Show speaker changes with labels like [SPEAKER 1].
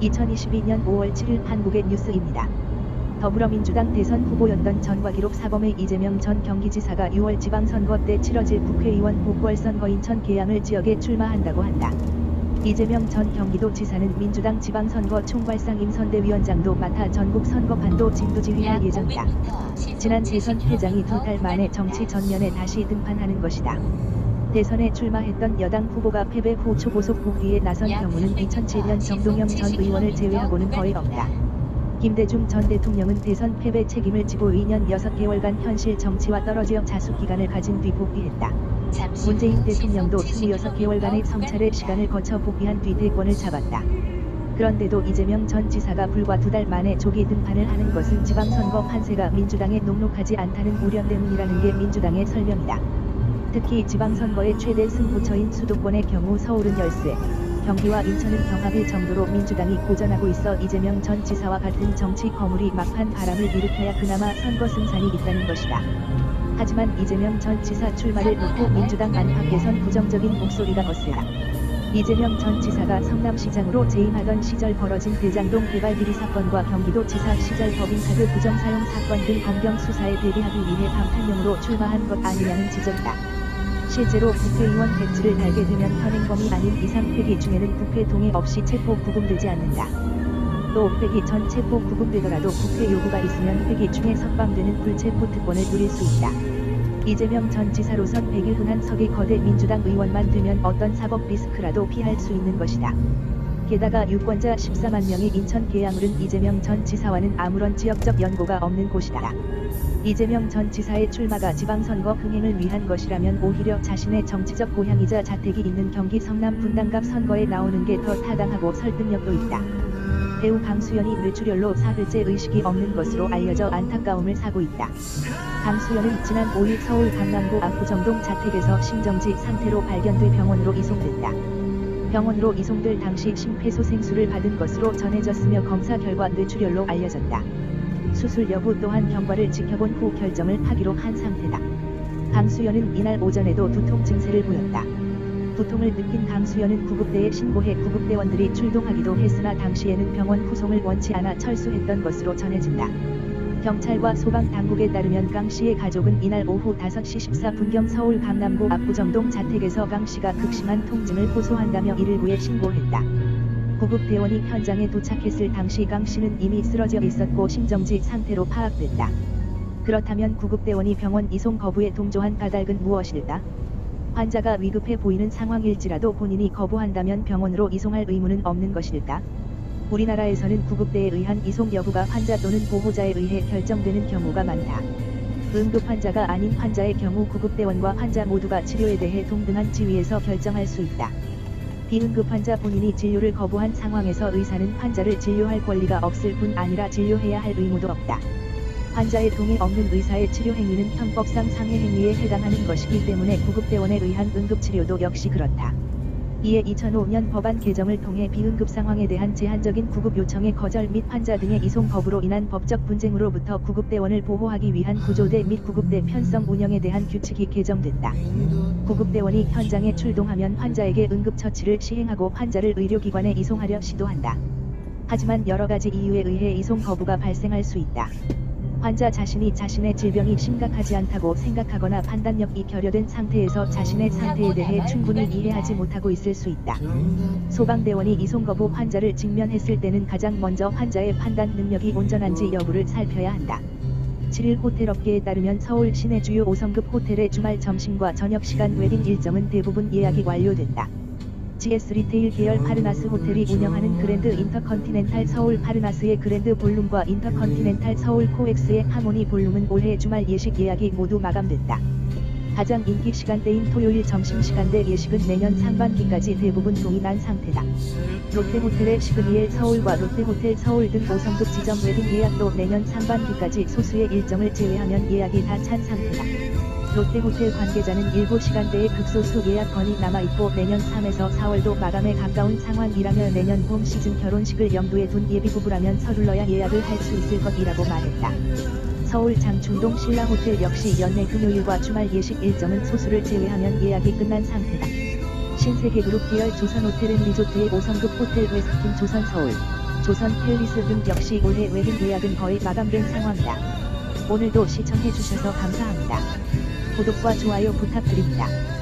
[SPEAKER 1] 2022년 5월 7일 한국의 뉴스입니다. 더불어민주당 대선 후보였던 전과기록 사범의 이재명 전 경기지사가 6월 지방선거 때 치러질 국회의원 보궐선거 인천 계양을 지역에 출마한다고 한다. 이재명 전 경기도지사는 민주당 지방선거 총괄상 임선대위원장도 맡아 전국 선거판도 진두지휘할 예정이다. 지난 대선 회장이 두 달 만에 정치 전면에 다시 등판하는 것이다. 대선에 출마했던 여당 후보가 패배 후 초고속 복귀에 나선 경우는 2007년 정동영 전 의원을 제외하고는 거의 없다. 김대중 전 대통령은 대선 패배 책임을 지고 2년 6개월간 현실 정치와 떨어지어 자숙 기간을 가진 뒤 복귀했다. 문재인 대통령도 26개월간의 성찰의 시간을 거쳐 복귀한 뒤 대권을 잡았다. 그런데도 이재명 전 지사가 불과 두 달 만에 조기 등판을 하는 것은 지방선거 판세가 민주당에 녹록하지 않다는 우려 때문이라는 게 민주당의 설명이다. 특히 지방선거의 최대 승부처인 수도권의 경우 서울은 열세, 경기와 인천은 경합일 정도로 민주당이 고전하고 있어 이재명 전 지사와 같은 정치 거물이 막판 바람을 일으켜야 그나마 선거 승산이 있다는 것이다. 하지만 이재명 전 지사 출마를 놓고 민주당 안팎에선 부정적인 목소리가 거세다. 이재명 전 지사가 성남시장으로 재임하던 시절 벌어진 대장동 개발 비리 사건과 경기도지사 시절 법인카드 부정 사용 사건 등 검경 수사에 대비하기 위해 방탄용으로 출마한 것 아니냐는 지적이다. 실제로 국회의원 백지를 달게 되면 현행범이 아닌 이상 폐기 중에는 국회 동의 없이 체포 구금되지 않는다. 또 폐기 전 체포 구금되더라도 국회 요구가 있으면 폐기 중에 석방되는 불체포 특권을 누릴 수 있다. 이재명 전 지사로선 100일 흔한 석이 거대 민주당 의원만 되면 어떤 사법 리스크라도 피할 수 있는 것이다. 게다가 유권자 14만 명이 인천 계양을은 이재명 전 지사와는 아무런 지역적 연고가 없는 곳이다. 이재명 전 지사의 출마가 지방선거 흥행을 위한 것이라면 오히려 자신의 정치적 고향이자 자택이 있는 경기 성남 분당갑 선거에 나오는 게 더 타당하고 설득력도 있다. 배우 강수연이 뇌출혈로 사흘째 의식이 없는 것으로 알려져 안타까움을 사고 있다. 강수연은 지난 5일 서울 강남구 압구정동 자택에서 심정지 상태로 발견돼 병원으로 이송됐다. 병원으로 이송될 당시 심폐소생술을 받은 것으로 전해졌으며 검사 결과 뇌출혈로 알려졌다. 수술 여부 또한 경과를 지켜본 후 결정을 하기로 한 상태다. 강수연은 이날 오전에도 두통 증세를 보였다. 두통을 느낀 강수연은 구급대에 신고해 구급대원들이 출동하기도 했으나 당시에는 병원 후송을 원치 않아 철수했던 것으로 전해진다. 경찰과 소방 당국에 따르면 강 씨의 가족은 이날 오후 5시 14분경 서울 강남구 압구정동 자택에서 강 씨가 극심한 통증을 호소한다며 119에 신고했다. 구급대원이 현장에 도착했을 당시 강 씨는 이미 쓰러져 있었고 심정지 상태로 파악됐다. 그렇다면 구급대원이 병원 이송 거부에 동조한 까닭은 무엇일까? 환자가 위급해 보이는 상황일지라도 본인이 거부한다면 병원으로 이송할 의무는 없는 것일까? 우리나라에서는 구급대에 의한 이송 여부가 환자 또는 보호자에 의해 결정되는 경우가 많다. 응급 환자가 아닌 환자의 경우 구급대원과 환자 모두가 치료에 대해 동등한 지위에서 결정할 수 있다. 비응급 환자 본인이 진료를 거부한 상황에서 의사는 환자를 진료할 권리가 없을 뿐 아니라 진료해야 할 의무도 없다. 환자의 동의 없는 의사의 치료 행위는 형법상 상해 행위에 해당하는 것이기 때문에 구급대원에 의한 응급치료도 역시 그렇다. 이에 2005년 법안 개정을 통해 비응급 상황에 대한 제한적인 구급 요청의 거절 및 환자 등의 이송 거부로 인한 법적 분쟁으로부터 구급대원을 보호하기 위한 구조대 및 구급대 편성 운영에 대한 규칙이 개정됐다. 구급대원이 현장에 출동하면 환자에게 응급처치를 시행하고 환자를 의료기관에 이송하려 시도한다. 하지만 여러 가지 이유에 의해 이송 거부가 발생할 수 있다. 환자 자신이 자신의 질병이 심각하지 않다고 생각하거나 판단력이 결여된 상태에서 자신의 상태에 대해 충분히 이해하지 못하고 있을 수 있다. 소방대원이 이송 거부 환자를 직면했을 때는 가장 먼저 환자의 판단 능력이 온전한지 여부를 살펴야 한다. 7일 호텔업계에 따르면 서울 시내 주요 5성급 호텔의 주말 점심과 저녁 시간 웨딩 일정은 대부분 예약이 완료됐다. GS 리테일 계열 파르나스 호텔이 운영하는 그랜드 인터컨티넨탈 서울 파르나스의 그랜드 볼룸과 인터컨티넨탈 서울 코엑스의 하모니 볼룸은 올해 주말 예식 예약이 모두 마감됐다. 가장 인기 시간대인 토요일 점심 시간대 예식은 내년 상반기까지 대부분 동일한 상태다. 롯데호텔의 시그니엘 서울과 롯데호텔 서울 등 5성급 지점 웨딩 예약도 내년 상반기까지 소수의 일정을 제외하면 예약이 다 찬 상태다. 롯데호텔 관계자는 일부 시간대에 극소수 예약건이 남아있고 내년 3에서 4월도 마감에 가까운 상황이라며 내년 봄 시즌 결혼식을 염두에 둔 예비부부라면 서둘러야 예약을 할 수 있을 것이라고 말했다. 서울 장충동 신라호텔 역시 연내 금요일과 주말 예식 일정은 소수를 제외하면 예약이 끝난 상태다. 신세계그룹 계열 조선호텔은 리조트의 5성급 호텔 웨스틴 조선 서울, 조선 팰리스 등 역시 올해 외인 예약은 거의 마감된 상황이다. 오늘도 시청해주셔서 감사합니다. 구독과 좋아요 부탁드립니다.